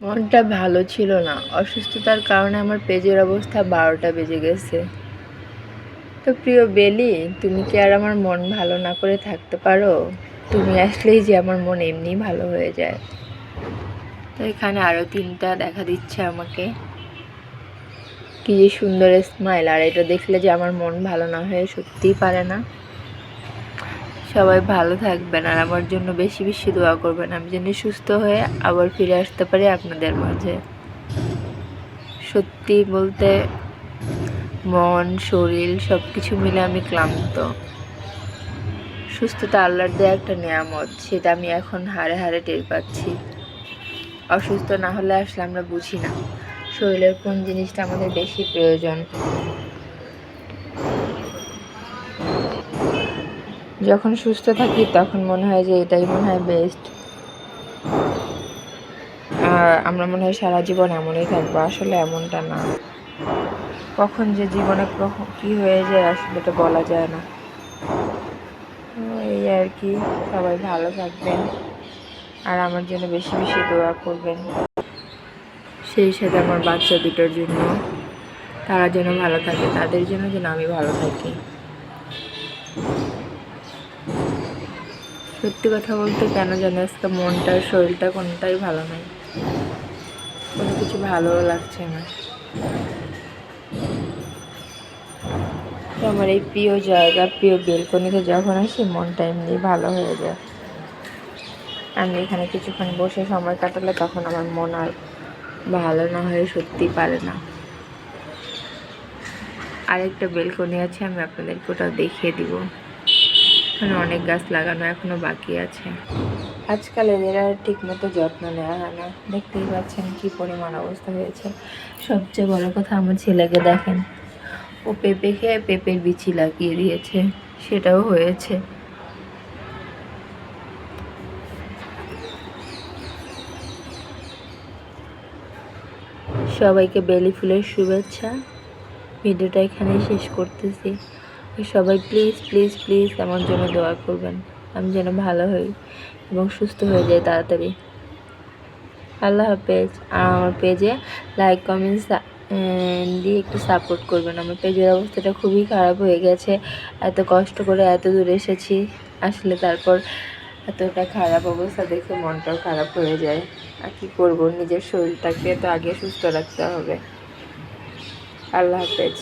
মনটা ভালো ছিল না। অসুস্থতার কারণে আমার পেজের অবস্থা বারোটা বেজে গেছে। তো প্রিয় বেলি, তুমি কি আর আমার মন ভালো না করে থাকতে পারো? তুমি আসলেই যে আমার মন এমনি ভালো হয়ে যায়। তো এখানে আরও তিনটা দেখা দিচ্ছে আমাকে। কি যে সুন্দর স্মাইল আর এটা দেখলে যে আমার মন ভালো না হয়ে সত্যিই পারে না। সবাই ভালো থাকবেন আর আমার জন্য বেশি বেশি দোয়া করবেন। আমি যেন সুস্থ হয়ে আবার ফিরে আসতে পারি আপনাদের মাঝে। সত্যি বলতে মন, শরীর সব কিছু মিলে আমি ক্লান্ত। সুস্থতা আল্লাহর দেয়া একটা নিয়ামত, সেটা আমি এখন হারে হারে টের পাচ্ছি। অসুস্থ না হলে আসলে আমরা বুঝি না। শরীরের কোন জিনিসটা আমাদের বেশি প্রয়োজন? যখন সুস্থ থাকি, তখন মনে হয় যে এটাই মনে হয় বেস্ট আর আমরা মনে হয় সারা জীবন এমনই থাকব, আসলে এমনটা না। কখন যে জীবনে কখন কী হয়ে যায়, আসলে তো বলা যায় না। এই আর কি, সবাই ভালো থাকবেন। আর আমার জন্য বেশি বেশি দোয়া করবেন। সেই সাথে আমার বাচ্চা দুটোর জন্য। তারা যেন ভালো থাকে, তাদের জন্য যেন আমি ভালো থাকি। সত্যি কথা বলতে কেন জানি আজকে মনটা, শরীরটা কোনটাই ভালো নাই। কোনো কিছু ভালো লাগছে না। আমার এই প্রিয় জায়গা, প্রিয় বেলকনিতে যখন আসি, মনটা এমনি ভালো হয়ে যায়। আমি এখানে কিছুক্ষণ বসে সময় কাটালে তখন আমার মন আর ভালো না হয়ে সত্যি পারে না। আরেকটা বেলকনি আছে, আমি আপনাদেরকে ওটা দেখিয়ে দিব। এখানে অনেক গাছ লাগানো এখনও বাকি আছে। আজকাল এদের আর ঠিক মতো যত্ন নেওয়া হয় না। দেখতেই পাচ্ছেন কি পরিমাণ অবস্থা হয়েছে। সবচেয়ে বড় কথা আমার ছেলেকে দেখেন। ও পেঁপে খেয়ে পেঁপের বিচি লাগিয়ে দিয়েছে। সেটাও হয়েছে। সবাইকে বেলি ফুলের শুভেচ্ছা। ভিডিওটা এখানেই শেষ করতেছি। সবাই প্লিজ প্লিজ প্লিজ আমার জন্য দোয়া করবেন। আমি যেন ভালো হই এবং সুস্থ হয়ে যাই তাড়াতাড়ি। আল্লাহ হাফেজ। আর আমার পেজে লাইক কমেন্ট দিয়ে একটু সাপোর্ট করবেন। আমার পেজের অবস্থাটা খুবই খারাপ হয়ে গেছে। এত কষ্ট করে এত দূরে এসেছি। আসলে তারপর এতটা খারাপ অবস্থা দেখে মনটাও খারাপ হয়ে যায়। আর কী করব? নিজের শরীরটাকে তো আগে সুস্থ রাখতে হবে। আল্লাহ হাফেজ।